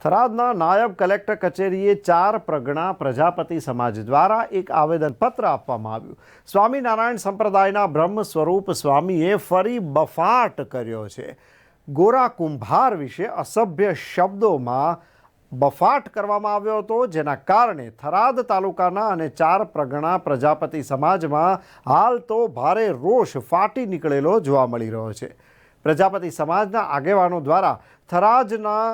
થરાદના નાયબ કલેક્ટર કચેરીએ ચાર પ્રગણા પ્રજાપતિ સમાજ દ્વારા એક આવેદનપત્ર આપવામાં આવ્યું. સ્વામિનારાયણ સંપ્રદાયના બ્રહ્મ સ્વરૂપ સ્વામીએ ફરી બફાટ કર્યો છે. ગોરા કુંભાર વિશે અસભ્ય શબ્દોમાં બફાટ કરવામાં આવ્યો હતો, જેના કારણે થરાદ તાલુકાના અને ચાર પ્રગણા પ્રજાપતિ સમાજમાં હાલ તો ભારે રોષ ફાટી નીકળેલો જોવા મળી રહ્યો છે. પ્રજાપતિ સમાજના આગેવાનો દ્વારા થરાજના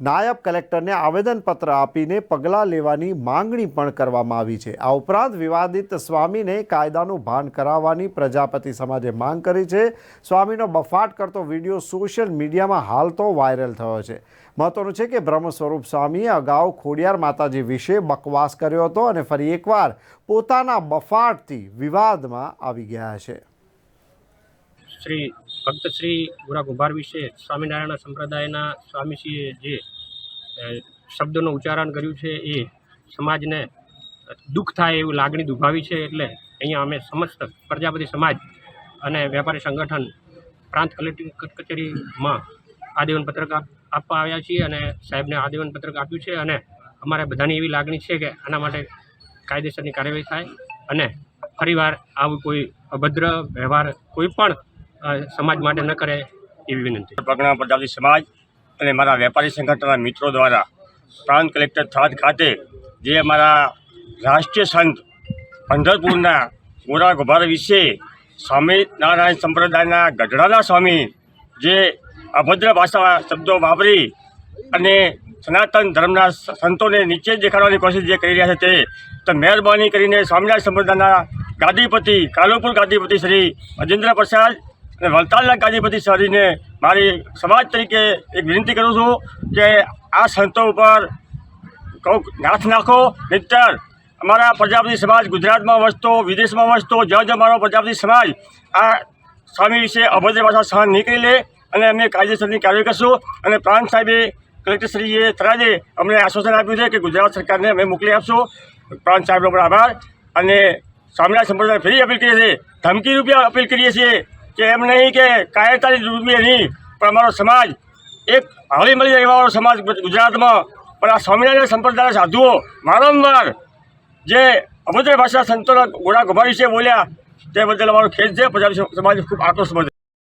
નાયબ કલેક્ટરને આવેદનપત્ર આપીને પગલાં લેવાની માંગણી પણ કરવામાં આવી છે. આ ઉપરાંત વિવાદિત સ્વામીને કાયદાનું ભાન કરાવવાની પ્રજાપતિ સમાજે માંગ કરી છે. સ્વામીનો બફાટ કરતો વીડિયો સોશિયલ મીડિયામાં હાલ તો વાયરલ થયો છે. મહત્વનું છે કે બ્રહ્મ સ્વરૂપ સ્વામીએ અગાઉ ખોડિયાર માતાજી વિશે બકવાસ કર્યો હતો અને ફરી એકવાર પોતાના બફાટથી વિવાદમાં આવી ગયા છે. શ્રી ભક્ત શ્રી ગુરા ગુભાર વિશે સ્વામિનારાયણ સંપ્રદાયના સ્વામીશ્રીએ જે શબ્દોનું ઉચ્ચારણ કર્યું છે એ સમાજને દુઃખ થાય એવું લાગણી દુભાવી છે એટલે અહીંયા અમે સમસ્ત પ્રજાપતિ સમાજ અને વેપારી સંગઠન પ્રાંત કલેક્ટર કચેરીમાં આદેવન પત્રક આપવા આવ્યા છીએ અને સાહેબને આદેવન પત્રક આપ્યું છે અને અમારે બધાની એવી લાગણી છે કે આના માટે કાયદેસરની કાર્યવાહી થાય અને ફરીવાર આવું કોઈ અભદ્ર વ્યવહાર કોઈ પણ સમાજ માટે ન કરે એવી વિનંતી. પગના પ્રજાપતિ સમાજ અને મારા વેપારી સંગઠનના મિત્રો દ્વારા પ્રાંત કલેક્ટર થરાદ ખાતે જે અમારા રાષ્ટ્રીય સંત પંઢરપુરના ગોરા ગોભાર વિશે સ્વામિનારાયણ સંપ્રદાયના ગઢડાના સ્વામી જે અભદ્ર ભાષા શબ્દો વાપરી અને સનાતન ધર્મના સંતોને નીચે દેખાડવાની કોશિશ જે કરી રહ્યા છે તે, તો મહેરબાની કરીને સ્વામિનારાયણ સંપ્રદાયના ગાદીપતિ કાલુપુર ગાદીપતિ શ્રી અજેન્દ્ર પ્રસાદ અને વલતાલના કાજીપતિ શ્રીને મારી સમાજ તરીકે એક વિનંતી કરું છું કે આ સંતો ઉપર કહું નાથ નાખો, નહીતર અમારા પ્રજાપતિ સમાજ, ગુજરાતમાં વસતો, વિદેશમાં વસતો જ જ અમારો પ્રજાપતિ સમાજ, આ સ્વામી વિશે અભદ્ર ભાષા સહન નીકળી લે અને અમે કાયદેસરની કાર્યવાહી કરશું અને પ્રાંત સાહેબે કલેક્ટરશ્રીએ તરાજે અમને આશ્વાસન આપ્યું છે કે ગુજરાત સરકારને અમે મોકલી આપશું. પ્રાંત સાહેબનો પણ આભાર અને સ્વામિનારાયણ સંપ્રદાય ફરી અપીલ કરીએ છીએ. ધમકી રૂપિયા અપીલ કરીએ છીએ. કે એમ નહીં કે કાયરતાની રૂપિયા નહીં, પણ અમારો સમાજ, એક હળી મળી રહેવાવાળો સમાજ ગુજરાતમાં. પણ આ સ્વામિનારાયણ સંપ્રદાયના સાધુઓ, વારંવાર જે અભદ્ર ભાષા સંતોના ગોળા ગભાવી છે બોલ્યા, તે બદલ અમારો ખેદ છે. પંજાબી સમાજ ખૂબ આક્રોશ